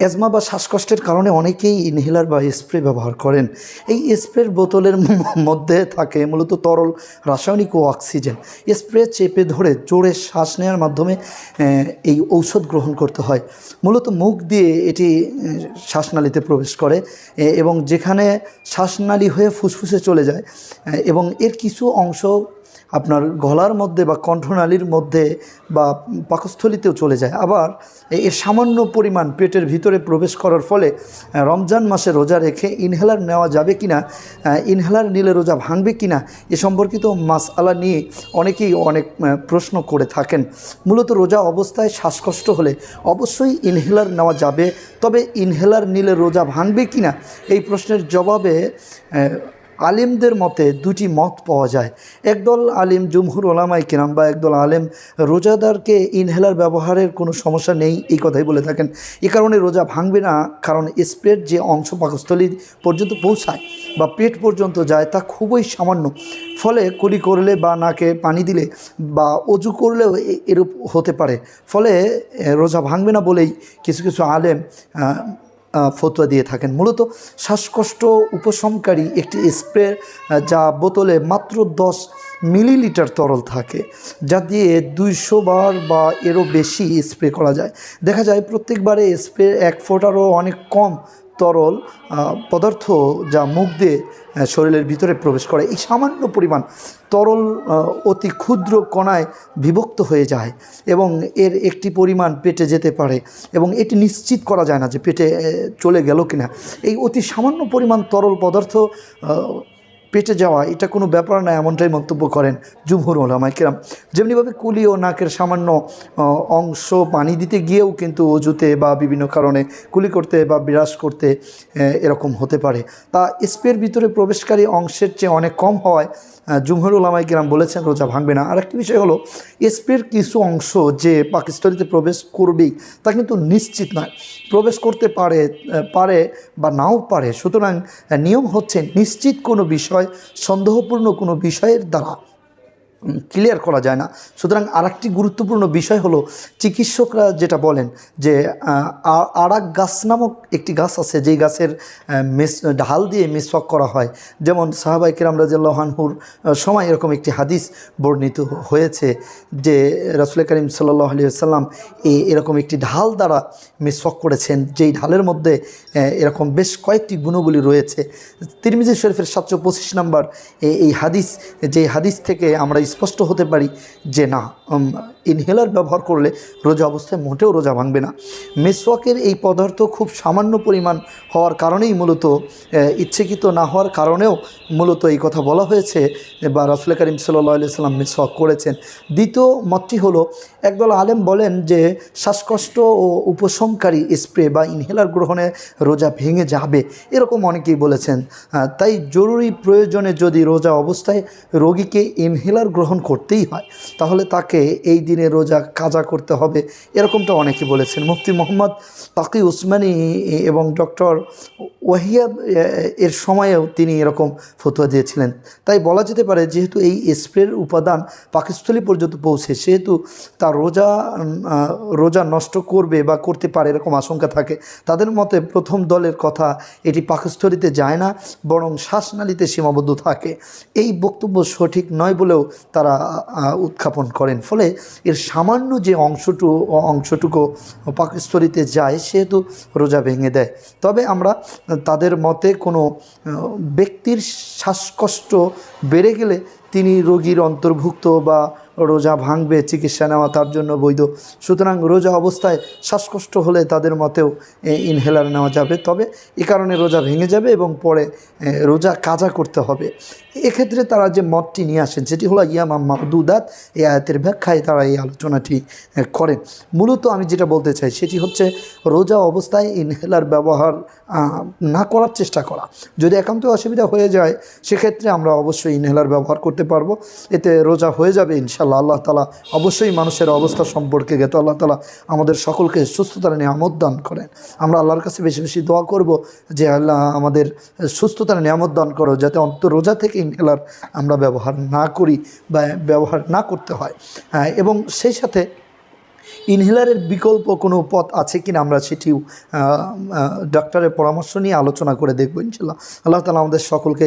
Asthma বা শ্বাসকষ্টের কারণে অনেকেই ইনহেলার বা স্প্রে ব্যবহার করেন। এই স্প্রের বোতলের মধ্যে থাকে মূলত তরল, রাসায়নিক ও অক্সিজেন। স্প্রে চেপে ধরে জোরে শ্বাস নেওয়ার মাধ্যমে এই ঔষধ গ্রহণ করতে হয়। মূলত মুখ দিয়ে এটি শ্বাসনালীতে প্রবেশ করে এবং যেখানে শ্বাসনালী হয়ে ফুসফুসে চলে যায় এবং এর কিছু অংশ আপনার গলার মধ্যে বা কণ্ঠনালীর মধ্যে বা পাকস্থলিতেও চলে যায়। আবার এর সামান্য পরিমাণ পেটের ভিতরে প্রবেশ করার ফলে রমজান মাসে রোজা রেখে ইনহেলার নেওয়া যাবে কিনা ইনহেলার নিলে রোজা ভাঙবে কিনা, এ সম্পর্কিত মাসআলা নিয়ে অনেকেই অনেক প্রশ্ন করে থাকেন। মূলত রোজা অবস্থায় শ্বাসকষ্ট হলে অবশ্যই ইনহেলার নেওয়া যাবে, তবে ইনহেলার নিলে রোজা ভাঙবে কিনা, এই প্রশ্নের জবাবে আলিমদের মতে দুটি মত পাওয়া যায়। একদল আলিম জুমহুর ওলামাই কিরাম বা একদল আলেম রোজাদারকে ইনহেলার ব্যবহারের কোনো সমস্যা নেই, এই কথাই বলে থাকেন। এ কারণে রোজা ভাঙবে না, কারণ স্প্রেড যে অংশ পাকস্থলী পর্যন্ত পৌঁছায় বা পেট পর্যন্ত যায় তা খুবই সামান্য। ফলে কুলি করলে বা নাকে পানি দিলে বা অজু করলেও এরূপ হতে পারে। ফলে রোজা ভাঙবে না বলেই কিছু কিছু আলেম ফতোয়া দিয়ে থাকেন। মূলত শ্বাসকষ্ট উপশমকারী একটি স্প্রে যা বোতলে মাত্র দশ মিলিলিটার তরল থাকে, যা দিয়ে দুইশো বার বা এরও বেশি স্প্রে করা যায়। দেখা যায় প্রত্যেকবারে স্প্রে এক ফোটারও অনেক কম তরল পদার্থ যা মুখ দিয়ে শরীরের ভিতরে প্রবেশ করে, এই সামান্য পরিমাণ তরল অতি ক্ষুদ্র কণায় বিভক্ত হয়ে যায় এবং এর একটি পরিমাণ পেটে যেতে পারে এবং এটি নিশ্চিত করা যায় না যে পেটে চলে গেল কিনা। এই অতি সামান্য পরিমাণ তরল পদার্থ পেটে যাওয়া, এটা কোনো ব্যাপার না, এমনটাই মন্তব্য করেন জুমহুর ওলামাই কিরাম। যেমনিভাবে কুলি ও নাকের সামান্য অংশ পানি দিতে গিয়েও কিন্তু অজুতে বা বিভিন্ন কারণে কুলি করতে বা বিরাস করতে এরকম হতে পারে। তা স্পের ভিতরে প্রবেশকারী অংশের চেয়ে অনেক কম হওয়ায় জুমহুর ওলামাই কিরাম বলেছেন, রোজা ভাঙবে না। আর একটি বিষয় হলো, স্পের কিছু অংশ যে পাকিস্তানিতে প্রবেশ করবেই, তা কিন্তু নিশ্চিত নয়। প্রবেশ করতে পারে পারে বা নাও পারে, সুতরাং নিয়ম হচ্ছে নিশ্চিত কোনো বিষয় সন্দেহপূর্ণ কোনো বিষয়ের দ্বারা। ক্লিয়ার করা যায় না। সুতরাং আরেকটি গুরুত্বপূর্ণ বিষয় হলো, চিকিৎসকরা যেটা বলেন যে আরাক গাছ নামক একটি গাছ আছে, যেই গাছের মেস, ঢাল দিয়ে মিসওয়াক করা হয়। যেমন সাহাবাই কিরাম রাজিয়াল্লাহানহুর সময় এরকম একটি হাদিস বর্ণিত হয়েছে যে, রসুল করিম সাল্লাহ সাল্লাম এরকম একটি ঢাল দ্বারা মিসওয়াক করেছেন, যেই ঢালের মধ্যে এরকম বেশ কয়েকটি গুণগুলি রয়েছে। তিরমিজি শরীফের সাতশো পঁচিশ নাম্বার এই হাদিস, যে হাদিস থেকে আমরা স্পষ্ট হতে পারি যে না ইনহেলার ব্যবহার করলে রোজা অবস্থায় মোটেও রোজা ভাঙবে না। মেসওয়াকের এই পদার্থ খুব সামান্য পরিমাণ হওয়ার কারণেই মূলত ইচ্ছেকৃত না হওয়ার কারণেও মূলত এই কথা বলা হয়েছে বা রসুল করিম সাল্লাম মেসওয়াক করেছেন। দ্বিতীয় মতটি হলো, একদল আলেম বলেন যে শ্বাসকষ্ট ও উপশমকারী স্প্রে বা ইনহেলার গ্রহণে রোজা ভেঙে যাবে, এরকম অনেকেই বলেছেন। তাই জরুরি প্রয়োজনে যদি রোজা অবস্থায় রোগীকে ইনহেলার গ্রহণ করতেই হয়, তাহলে তাকে এই রোজা কাজা করতে হবে। এরকমটা অনেকে বলেছেন। মুফতি মোহাম্মদ তাকি উসমানী এবং ডক্টর ওয়াহিয়াব আহ, এর সময়েও তিনি এরকম ফতোয়া দিয়েছিলেন। তাই বলা যেতে পারে যেহেতু এই স্প্রের উপাদান পাকিস্থলী পর্যন্ত পৌঁছে সেহেতু তার রোজা রোজা নষ্ট করবে বা করতে পারে এরকম আশঙ্কা থাকে তাদের মতে প্রথম দলের কথা এটি পাকস্থলীতে যায় না বরং শ্বাসনালীতে সীমাবদ্ধ থাকে। এই বক্তব্য সঠিক নয় বলেও তারা উত্থাপন করেন। ফলে এর সামান্য যে অংশটু অংশটুকু পাকস্থলীতে যায় সেহেতু রোজা ভেঙে দেয়। তবে আমরা তাদের মতে কোনো ব্যক্তির শ্বাসকষ্ট বেড়ে গেলে তিনি রোগীর অন্তর্ভুক্ত বা রোজা ভাঙবে, চিকিৎসা নেওয়া তার জন্য বৈধ। সুতরাং রোজা অবস্থায় শ্বাসকষ্ট হলে তাদের মতেও ইনহেলার নেওয়া যাবে। তবে এ কারণে রোজা ভেঙে যাবে এবং পরে রোজা কাজা করতে হবে। এক্ষেত্রে তারা যে মতটি নিয়ে আসেন, সেটি হলো ইয়ামা মাহদুদাত এই আয়াতের ব্যাখ্যায় তারা এই আলোচনাটি করেন। মূলত আমি যেটা বলতে চাই, সেটি হচ্ছে রোজা অবস্থায় ইনহেলার ব্যবহার না করার চেষ্টা করা। যদি একান্ত অসুবিধা হয়ে যায়, সেক্ষেত্রে আমরা অবশ্যই ইনহেলার ব্যবহার করতে পারব। এতে রোজা হয়ে যাবে ইনশাল্লাহ। আল্লাহ তালা অবশ্যই মানুষের অবস্থা সম্পর্কে জ্ঞাত। আল্লাহ তালা আমাদের সকলকে সুস্থতার নিয়ামত দান করেন। আমরা আল্লাহর কাছে বেশি বেশি দোয়া করব যে আল্লাহ আমাদের সুস্থতার নিয়ামত দান করো যাতে অন্ত রোজা থেকে ইনহেলার আমরা ব্যবহার না করি বা ব্যবহার না করতে হয়। হ্যাঁ, এবং সেই সাথে ইনহেলারের বিকল্প কোনো পথ আছে কিনা আমরা সেটিও ডাক্তারের পরামর্শ নিয়ে আলোচনা করে দেখব ইনশাল্লাহ। আল্লাহ তালা আমাদের সকলকে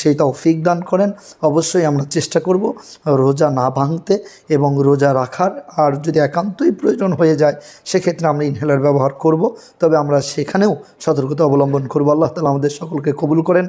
সেই তৌফিক দান করেন। অবশ্যই আমরা চেষ্টা করব রোজা না ভাঙতে এবং রোজা রাখার। আর যদি একান্তই প্রয়োজন হয়ে যায়, সেক্ষেত্রে আমরা ইনহেলার ব্যবহার করব। তবে আমরা সেখানেও সতর্কতা অবলম্বন করব। আল্লাহ তালা আমাদের সকলকে কবুল করেন।